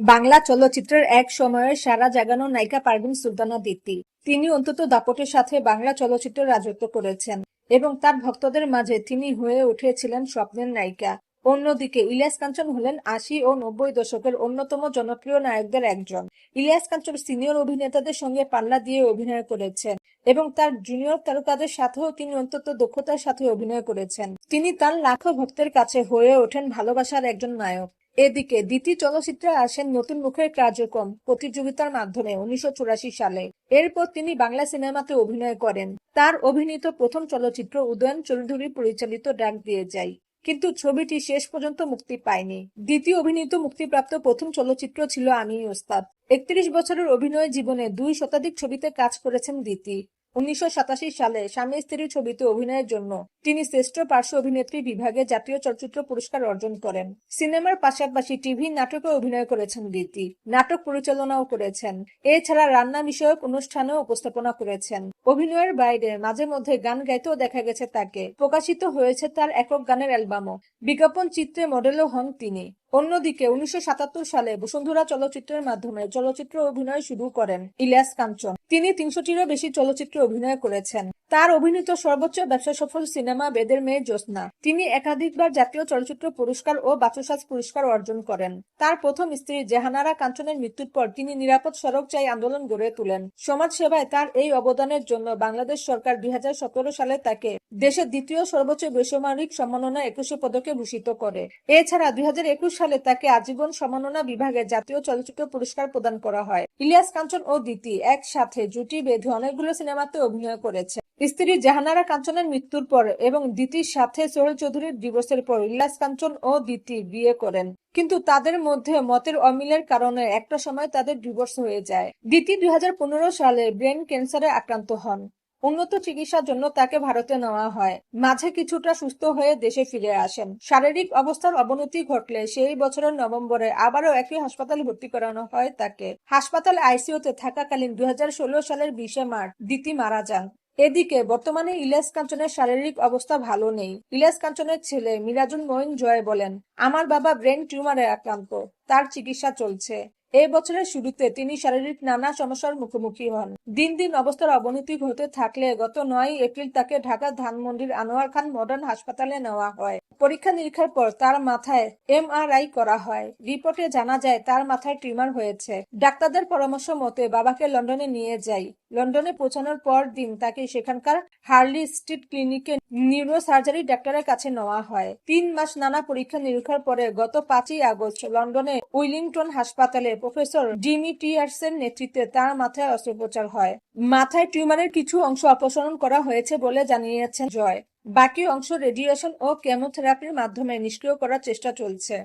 বাংলা চলচ্চিত্রের এক সময়ের সারা জাগানো নায়িকা পারভিন সুলতানা দীপ্তি। তিনি অন্তত দাপটের সাথে বাংলা চলচ্চিত্রে রাজত্ব করেছেন এবং তার ভক্তদের মাঝে তিনি হয়ে উঠেছিলেন স্বপ্নের নায়িকা। অন্যদিকে ইলিয়াস কাঞ্চন হলেন আশি ও নব্বই দশকের অন্যতম জনপ্রিয় নায়কদের একজন। ইলিয়াস কাঞ্চন সিনিয়র অভিনেতাদের সঙ্গে পাল্লা দিয়ে অভিনয় করেছেন এবং তার জুনিয়র তারকাদের সাথেও তিনি অন্তত দক্ষতার সাথে অভিনয় করেছেন। তিনি তার লাখো ভক্তের কাছে হয়ে ওঠেন ভালোবাসার একজন নায়ক। এদিকে দ্বিতীয় চলচ্চিত্রে আসেন নতুন মুখের কার্যক্রম প্রতিযোগিতার মাধ্যমে উনিশশো চুরাশি সালে। এরপর তিনি বাংলা সিনেমাতে অভিনয় করেন। তার অভিনীত প্রথম চলচ্চিত্র উদয়ন চৌধুরী পরিচালিত ডাক দিয়ে যাই কিন্তু ছবিটি শেষ পর্যন্ত মুক্তি পায়নি। দ্বিতীয় অভিনীত মুক্তিপ্রাপ্ত প্রথম চলচ্চিত্র ছিল আমি ওস্তাদ। একত্রিশ বছরের অভিনয় জীবনে দুই শতাধিক ছবিতে কাজ করেছেন দিতি উনিশশো সাতাশি সালে স্বামী স্ত্রীর ছবিতে অভিনয়ের জন্য তিনি শ্রেষ্ঠ পার্শ্ব অভিনেত্রী বিভাগে জাতীয় চলচ্চিত্র পুরস্কার অর্জন করেন। সিনেমার পাশাপাশি টিভি নাটকে অভিনয় করেছেন দিতি নাটক পরিচালনাও করেছেন। এছাড়া রান্না বিষয়ক অনুষ্ঠানেও উপস্থাপনা করেছেন। অভিনয়ের বাইরে মাঝে মধ্যে গান গাইতেও দেখা গেছে তাকে। প্রকাশিত হয়েছে তার একক গানের অ্যালবামও। বিজ্ঞাপন চিত্রে মডেলও হন তিনি। অন্যদিকে উনিশশো সাতাত্তর সালে বসুন্ধরা চলচ্চিত্রের মাধ্যমে চলচ্চিত্র অভিনয় শুরু করেন ইলিয়াস কাঞ্চন। তিনি তিনশোটিরও বেশি চলচ্চিত্রে অভিনয় করেছেন। তার অভিনীত সর্বোচ্চ ব্যবসা সফল সিনেমা বেদের মেয়ে জ্যোৎস্না। তিনি একাধিকবার জাতীয় চলচ্চিত্র পুরস্কার ও বাচসাজ পুরস্কার অর্জন করেন। তার প্রথম স্ত্রী জেহানারা কাঞ্চনের মৃত্যুর পর তিনি নিরাপদ সড়ক চাই আন্দোলন গড়ে তোলেন। সমাজ সেবায় তার এই অবদানের জন্য বাংলাদেশ সরকার দুই হাজার সতেরো সালে তাকে দেশের দ্বিতীয় সর্বোচ্চ বেসামরিক সম্মাননা একুশে পদকে ভূষিত করে। এছাড়া দুই হাজার একুশ সালে তাকে আজীবন সম্মাননা বিভাগে জাতীয় চলচ্চিত্র পুরস্কার প্রদান করা হয়। ইলিয়াস কাঞ্চন ও দিতি একসাথে জুটি বেঁধে অনেকগুলো সিনেমাতে অভিনয় করেছে স্ত্রী জাহানারা কাঞ্চনের মৃত্যুর পর এবং দিতির সাথে সোহেল চৌধুরীর ডিভোর্সের পর ইলিয়াস কাঞ্চন ও দিতি বিয়ে করেন। কিন্তু তাদের মধ্যে মতের অমিলের কারণে একটা সময় তাদের ডিভোর্স হয়ে যায়। দিতি দুই হাজার পনেরো সালে ব্রেন ক্যান্সারে আক্রান্ত হন। উন্নত চিকিৎসার জন্য তাকে ভারতে নেওয়া হয়। মাঝে কিছুটা সুস্থ হয়ে দেশে ফিরে আসেন। শারীরিক অবস্থার অবনতি ঘটলে সেই বছরের নভেম্বরে আবারও একই হাসপাতালে ভর্তি করানো হয় তাকে। হাসপাতাল আইসিইউতে থাকাকালীন দু হাজার ষোলো সালের বিশে মার্চ দিতি মারা যান। এদিকে বর্তমানে ইলিয়াস কাঞ্চনের শারীরিক অবস্থা ভালো নেই। ইলিয়াস কাঞ্চনের ছেলে মিরাজুল মঈন জয় বলেন, আমার বাবা ব্রেন টিউমারে আক্রান্ত, তার চিকিৎসা চলছে। এই বছরের শুরুতে তিনি শারীরিক নানা সমস্যার মুখোমুখি হন। দিন দিন অবস্থার অবনতি হতে থাকলে গত নয় এপ্রিল তাকে ঢাকা ধানমন্ডির আনোয়ার খান মডার্ন হাসপাতালে নেওয়া হয়। পরীক্ষা নিরীক্ষার পর তার মাথায় এমআরআই করা হয়। রিপোর্টে জানা যায়, তার মাথায় টিউমার হয়েছে। ডাক্তারদের পরামর্শ মতে, বাবাকে লন্ডনে নিয়ে যাই। লন্ডনে পৌঁছানোর পর দিন তাকে সেখানকার হার্লি স্ট্রিট ক্লিনিকে নিউরো সার্জারি ডাক্তারের কাছে নেওয়া হয়। তিন মাস নানা পরীক্ষা নিরীক্ষার পরে গত পাঁচই আগস্ট লন্ডনে উইলিংটন হাসপাতালে প্রফেসর জিমি টিয়ার্সের নেতৃত্বে তার মাথায় অস্ত্রোপচার হয়। মাথায় টিউমারের কিছু অংশ অপসারণ করা হয়েছে বলে জানিয়েছেন জয়। বাকি অংশ রেডিয়েশন ও কেমোথেরাপির মাধ্যমে নিষ্ক্রিয় করার চেষ্টা চলছে।